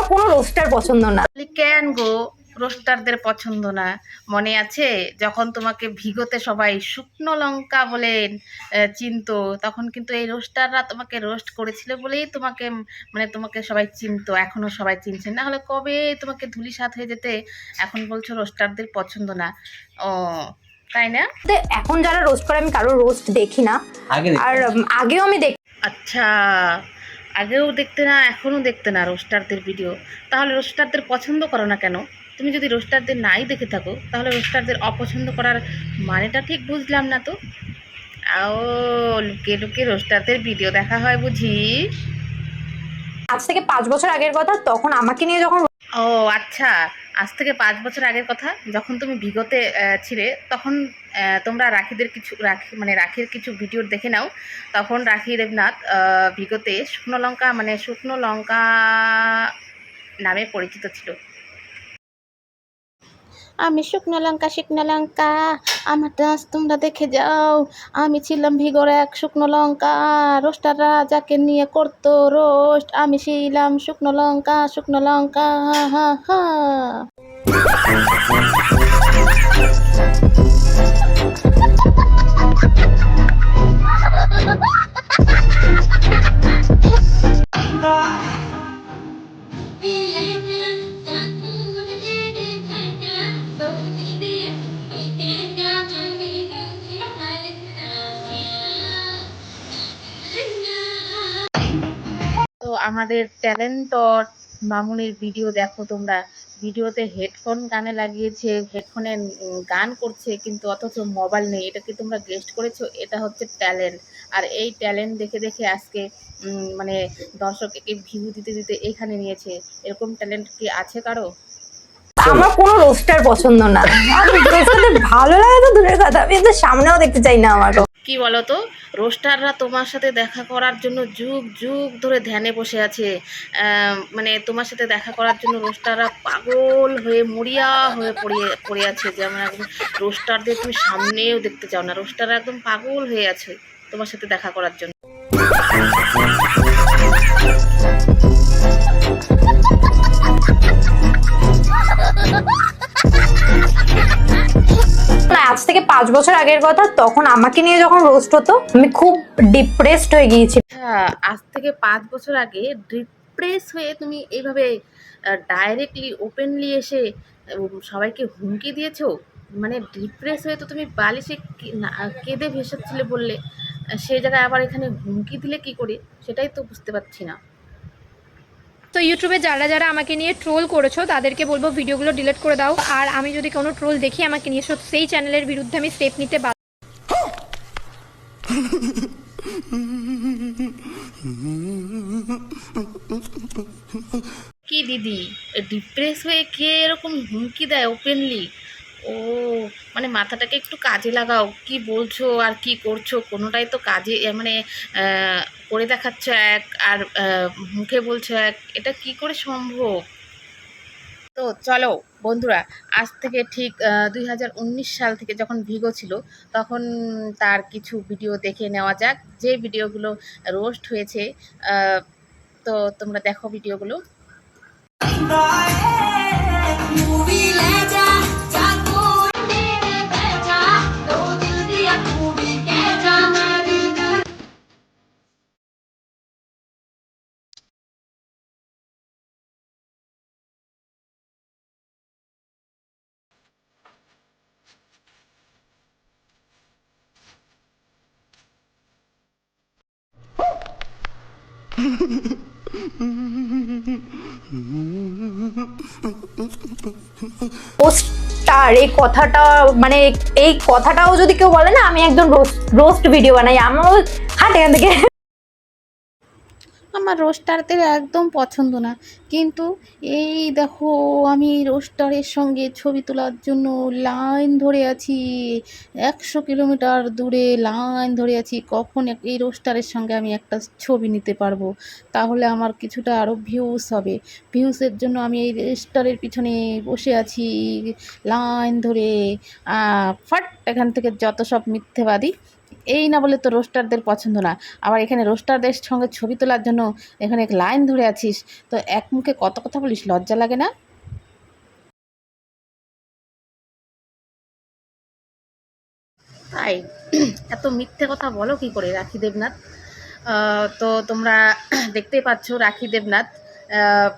আমার কোনো রোস্টার পছন্দ না। কেন গো রোস্টারদের পছন্দ না। মনে আছে যখন তোমাকে ভিগোতে সবাই শুকনো লঙ্কা বলেন চিনতো তখন কিন্তু এই রোস্টাররা তোমাকে রোস্ট করেছিল বলেই তোমাকে মানে তোমাকে সবাই চিনতো এখনও সবাই চিনছে না হলে কবে তোমাকে ধুলি সাত হয়ে যেতে এখন বলছো রোস্টারদের পছন্দ না। ও তাই না? এখন যারা রোস্ট করে আমি কারও রোস্ট দেখি না। আর আগেও আমি দেখি আচ্ছা। আগেও দেখতে না এখনও দেখতে না রোস্টারদের ভিডিও। তাহলে রোস্টারদের পছন্দ করো না কেন? তুমি যদি রোস্টারদের নাই দেখে থাকো তাহলে রোস্টারদের অপছন্দ করার মানেটা ঠিক বুঝলাম না তো। ও লুকিয়ে লুকিয়ে রোস্টারদের ভিডিও দেখা হয় বুঝি? আজ থেকে পাঁচ বছর আগের কথা তখন আমাকে নিয়ে যখন ও আচ্ছা। আজ থেকে পাঁচ বছর আগের কথা, যখন তুমি বিগতে ছিলে, তখন তোমরা রাখিদের কিছু, রাখি মানে রাখির কিছু ভিডিও দেখে নাও। তখন রাখি দেবনাথ বিগতে শুকনো লঙ্কা মানে শুকনো লঙ্কা নামে পরিচিত ছিল। আমি শুকনো লঙ্কা শুকনো লঙ্কা। আমার ডান্স তোমরা দেখে যাও। আমি ছিলাম ভিগর এক শুকনো লঙ্কা। রোস্টাররা যাকে নিয়ে করতো রোস্ট। আমি ছিলাম শুকনো লঙ্কা শুকনো লঙ্কা হা হা হা। আমাদের ট্যালেন্টর মামুনির ভিডিও দেখো তোমরা। ভিডিওতে হেডফোন কানে লাগিয়েছে হেডফোনে গান করছে, কিন্তু অথচ মোবাইল নেই। এটা কি তোমরা গেস্ট করেছ? এটা হচ্ছে ট্যালেন্ট আর এই ট্যালেন্ট দেখে দেখে আজকে মানে দর্শককে ভিউ দিতে দিতে এখানে নিয়েছে। এরকম ট্যালেন্ট কি আছে কারও? আমার কোনো রোস্টার পছন্দ না। ভালো লাগে তো দূরের কথা। আমি সামনেও দেখতে চাই না আমারও কি বলো তো রোস্টাররা তোমার সাথে দেখা করার জন্য যুগ যুগ ধরে ধ্যানে বসে আছে। মানে তোমার সাথে দেখা করার জন্য রোস্টাররা পাগল হয়ে মরিয়া হয়ে পড়ে পড়ে আছে। যেমন একদম রোস্টারদের তুমি সামনেও দেখতে চাও না। রোস্টাররা একদম পাগল হয়ে আছে তোমার সাথে দেখা করার জন্য। পাঁচ বছর আগের কথা, তখন আমাকে নিয়ে যখন রোস্ট হতো, আমি খুব ডিপ্রেসড হয়ে গিয়েছি। আজ থেকে পাঁচ বছর আগে ডিপ্রেস হয়ে তুমি এইভাবে ডাইরেক্টলি ওপেনলি এসে সবাইকে হুমকি দিয়েছ? মানে ডিপ্রেস হয়ে তো তুমি বালিশে কেঁদে ভেসাচ্ছিলে বললে সেই জায়গায় আবার এখানে হুমকি দিলে কি করে? সেটাই তো বুঝতে পারছি না। তো ইউটিউবে যারা যারা আমাকে নিয়ে ট্রোল করেছ, তাদেরকে বলব ভিডিওগুলো ডিলিট করে দাও। আর আমি যদি কোনো ট্রোল দেখি, আমাকে নিয়ে সেই চ্যানেলের বিরুদ্ধে আমি স্টেপ নিতে বাধ্য। কি দিদি? ডিপ্রেস হয়ে কে এরকম হুমকি দেয় ওপেনলি ও মানে মাথাটাকে একটু কাজে লাগাও। কি বলছো আর কি করছ? কোনোটাই তো কাজে মানে করে দেখাচ্ছ এক আর মুখে বলছো এক। এটা কি করে সম্ভব? তো চলো বন্ধুরা আজ থেকে ঠিক দুই হাজার উনিশ সাল থেকে যখন ভিগো ছিল তখন তার কিছু ভিডিও দেখে নেওয়া যাক। যে ভিডিওগুলো রোস্ট হয়েছে তো তোমরা দেখো ভিডিওগুলো। রোস্টার এই কথাটা মানে এই কথাটাও যদি কেউ বলে না, আমি একদম রোস্ট ভিডিও বানাই। আমার হাট এখান থেকে। আমার রোস্টার রোস্টারদের একদম পছন্দ না। কিন্তু এই দেখো, আমি রোস্টারের সঙ্গে ছবি তোলার জন্য লাইন ধরে আছি। একশো কিলোমিটার দূরে লাইন ধরে আছি। কখন এই রোস্টারের সঙ্গে আমি একটা ছবি নিতে পারব? তাহলে আমার কিছুটা আরও ভিউস হবে। ভিউসের জন্য আমি এই রোস্টারের পিছনে বসে আছি, লাইন ধরে। ফাট, এখান থেকে যত সব মিথ্যেবাদী এই না বলে তো রোস্টারদের পছন্দ না। আবার এখানে রোস্টারদের সঙ্গে ছবি তোলার জন্য এখানে এক লাইন ধরে আছিস। তো এক মুখে কত কথা বলিস, লজ্জা লাগে না? তাই? এত মিথ্যে কথা বলো কি করে, রাখি দেবনাথ? তো তোমরা দেখতেই পাচ্ছ রাখি দেবনাথ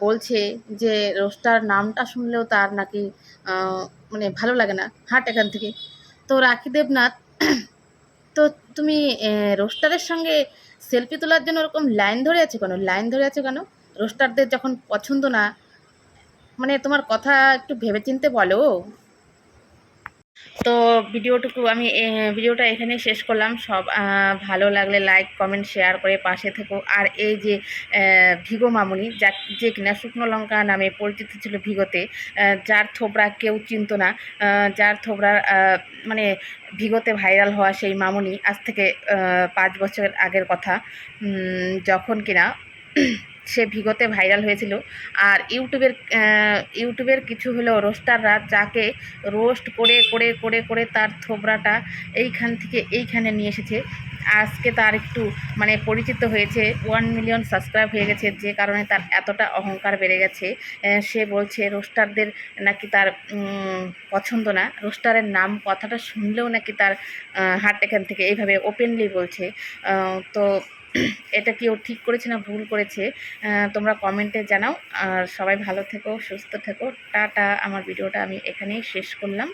বলছে যে রোস্টার নামটা শুনলেও তার নাকি মানে ভালো লাগে না হাট এখান থেকে। তো রাখি দেবনাথ তো তুমি রোস্টারের সঙ্গে সেলফি তোলার জন্য ওরকম লাইন ধরে আছো কেন? লাইন ধরে আছো কেন? রোস্টারদের যখন পছন্দ না মানে তোমার কথা একটু ভেবেচিন্তে বলো। তো ভিডিওটুকু আমি ভিডিওটা এখানে শেষ করলাম। সব ভালো লাগলে লাইক, কমেন্ট, শেয়ার করে পাশে থেকো। আর এই যে ভিগো মামুনি, যা, যে কিনা শুকনো লঙ্কা নামে পরিচিত ছিল ভিগোতে যার থোবরা কেউ চিনতো না যার থোবরার মানে ভিগোতে ভাইরাল হওয়া সেই মামুনি আজ থেকে পাঁচ বছর আগের কথা। যখন কিনা সে ভিগোতে ভাইরাল হয়েছিল। আর ইউটিউবের ইউটিউবের কিছু হলো রোস্টাররা যাকে রোস্ট করে করে করে করে তার থোবরাটা এইখান থেকে এইখানে নিয়ে এসেছে। আজকে তার একটু মানে পরিচিত হয়েছে ওয়ান মিলিয়ন সাবস্ক্রাইব হয়ে গেছে, যে কারণে তার এতটা অহংকার বেড়ে গেছে। সে বলছে, রোস্টারদের নাকি তার পছন্দ না। রোস্টারের নাম, কথাটা শুনলেও নাকি তার হার্ট এখান থেকে। এইভাবে ওপেনলি বলছে। তো এটা কি ও ঠিক করেছে না ভুল করেছে তোমরা কমেন্টে জানাও। আর সবাই ভালো থেকো, সুস্থ থেকো। টাটা। আমার ভিডিওটা আমি এখানেই শেষ করলাম।